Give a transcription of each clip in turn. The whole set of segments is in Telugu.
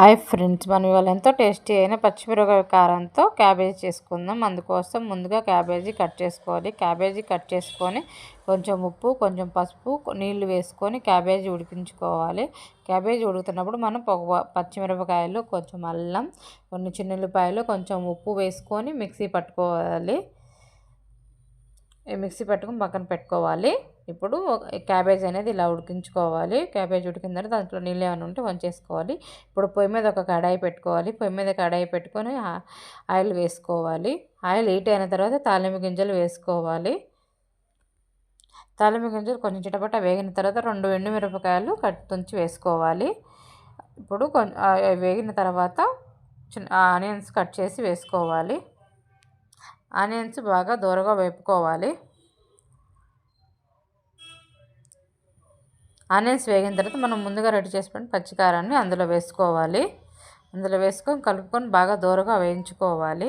హాయ్ ఫ్రెండ్స్ మనం ఇవాళ ఎంతో టేస్టీ అయిన పచ్చిమిరపకాయ కారంతో క్యాబేజీ చేసుకుందాం. అందుకోసం ముందుగా క్యాబేజీ కట్ చేసుకోవాలి. క్యాబేజీ కట్ చేసుకొని కొంచెం ఉప్పు కొంచెం పసుపు నీళ్ళు వేసుకొని క్యాబేజీ ఉడికించుకోవాలి. క్యాబేజీ ఉడుకుతున్నప్పుడు మనం పచ్చిమిరపకాయలు కొంచెం అల్లం కొన్ని చిన్నుల్లిపాయలు కొంచెం ఉప్పు వేసుకొని మిక్సీ పట్టుకోవాలి. మిక్సీ పట్టుకుని పక్కన పెట్టుకోవాలి. ఇప్పుడు క్యాబేజ్ అనేది ఇలా ఉడికించుకోవాలి. క్యాబేజ్ ఉడికిన తర్వాత దాంట్లో నీళ్ళు ఏమైనా ఉంటే వంచేసుకోవాలి. ఇప్పుడు పొయ్యి మీద ఒక కడాయి పెట్టుకోవాలి. పొయ్యి మీద కడాయి పెట్టుకొని ఆయిల్ వేసుకోవాలి. ఆయిల్ హీట్ అయిన తర్వాత తాలింపు గింజలు వేసుకోవాలి. తాలింపు గింజలు కొంచెం చిటపట వేగిన తర్వాత రెండు ఎండు మిరపకాయలు కట్ తుంచి వేసుకోవాలి. ఇప్పుడు వేగిన తర్వాత చిన్న ఆనియన్స్ కట్ చేసి వేసుకోవాలి. ఆనియన్స్ బాగా దూరగా వేపుకోవాలి. ఆనియన్స్ వేగిన తర్వాత మనం ముందుగా రెడీ చేసుకుని పచ్చికారాన్ని అందులో వేసుకోవాలి. అందులో వేసుకొని కలుపుకొని బాగా దూరగా వేయించుకోవాలి.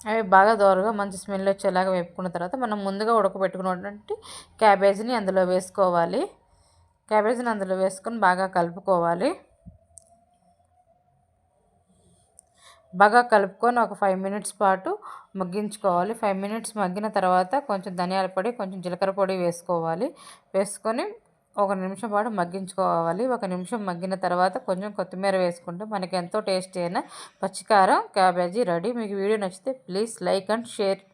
అవి బాగా దూరగా మంచి స్మెల్ వచ్చేలాగా వేపుకున్న తర్వాత మనం ముందుగా ఉడకబెట్టుకున్నటువంటి క్యాబేజీని అందులో వేసుకోవాలి. క్యాబేజీని అందులో వేసుకొని బాగా కలుపుకోవాలి. బాగా కలుపుకొని ఒక ఫైవ్ మినిట్స్ పాటు మగ్గించుకోవాలి. ఫైవ్ మినిట్స్ మగ్గిన తర్వాత కొంచెం ధనియాల పొడి కొంచెం జీలకర్ర పొడి వేసుకోవాలి. వేసుకొని ఒక నిమిషం పాటు మగ్గించుకోవాలి. ఒక నిమిషం మగ్గిన తర్వాత కొంచెం కొత్తిమీర వేసుకుంటే మనకి ఎంతో టేస్టీ అయిన పచ్చికారం క్యాబేజీ రెడీ. మీకు వీడియో నచ్చితే ప్లీజ్ లైక్ అండ్ షేర్.